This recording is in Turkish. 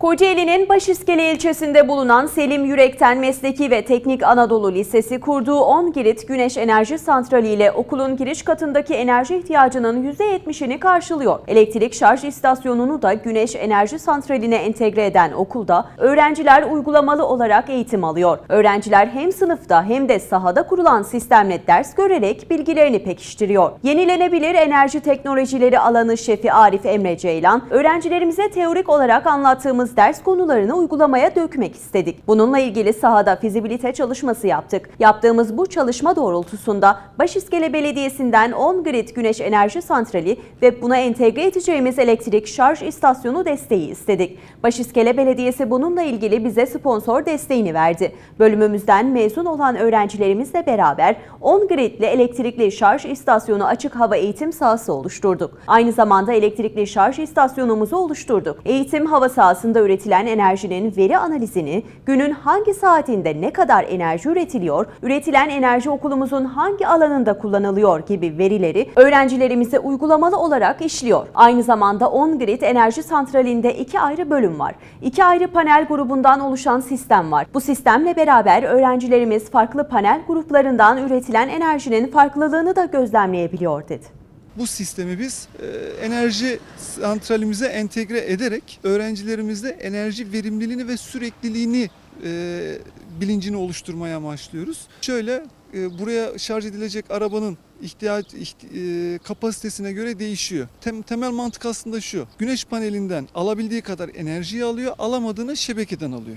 Kocaeli'nin Başiskele ilçesinde bulunan Selim Yürekten Mesleki ve Teknik Anadolu Lisesi kurduğu 10 Girit Güneş Enerji Santrali ile okulun giriş katındaki enerji ihtiyacının %70'ini karşılıyor. Elektrik şarj istasyonunu da Güneş Enerji Santraline entegre eden okulda öğrenciler uygulamalı olarak eğitim alıyor. Öğrenciler hem sınıfta hem de sahada kurulan sistemle ders görerek bilgilerini pekiştiriyor. Yenilenebilir enerji teknolojileri alanı şefi Arif Emre Ceylan, öğrencilerimize teorik olarak anlattığımız ders konularını uygulamaya dökmek istedik. Bununla ilgili sahada fizibilite çalışması yaptık. Yaptığımız bu çalışma doğrultusunda Başiskele Belediyesi'nden 10 grid güneş enerji santrali ve buna entegre edeceğimiz elektrik şarj istasyonu desteği istedik. Başiskele Belediyesi bununla ilgili bize sponsor desteğini verdi. Bölümümüzden mezun olan öğrencilerimizle beraber 10 gridli elektrikli şarj istasyonu açık hava eğitim sahası oluşturduk. Aynı zamanda elektrikli şarj istasyonumuzu oluşturduk. Eğitim hava sahasında üretilen enerjinin veri analizini, günün hangi saatinde ne kadar enerji üretiliyor, üretilen enerji okulumuzun hangi alanında kullanılıyor gibi verileri öğrencilerimize uygulamalı olarak işliyor. Aynı zamanda 10 Grid Enerji Santrali'nde iki ayrı bölüm var. İki ayrı panel grubundan oluşan sistem var. Bu sistemle beraber öğrencilerimiz farklı panel gruplarından üretilen enerjinin farklılığını da gözlemleyebiliyor dedi. Bu sistemi biz e, enerji santralimize entegre ederek öğrencilerimizde enerji verimliliğini ve sürekliliğini e, bilincini oluşturmaya amaçlıyoruz. Şöyle e, buraya şarj edilecek arabanın ihtiyaç iht- kapasitesine göre değişiyor. Tem- temel mantık aslında şu. Güneş panelinden alabildiği kadar enerjiyi alıyor, alamadığını şebekeden alıyor.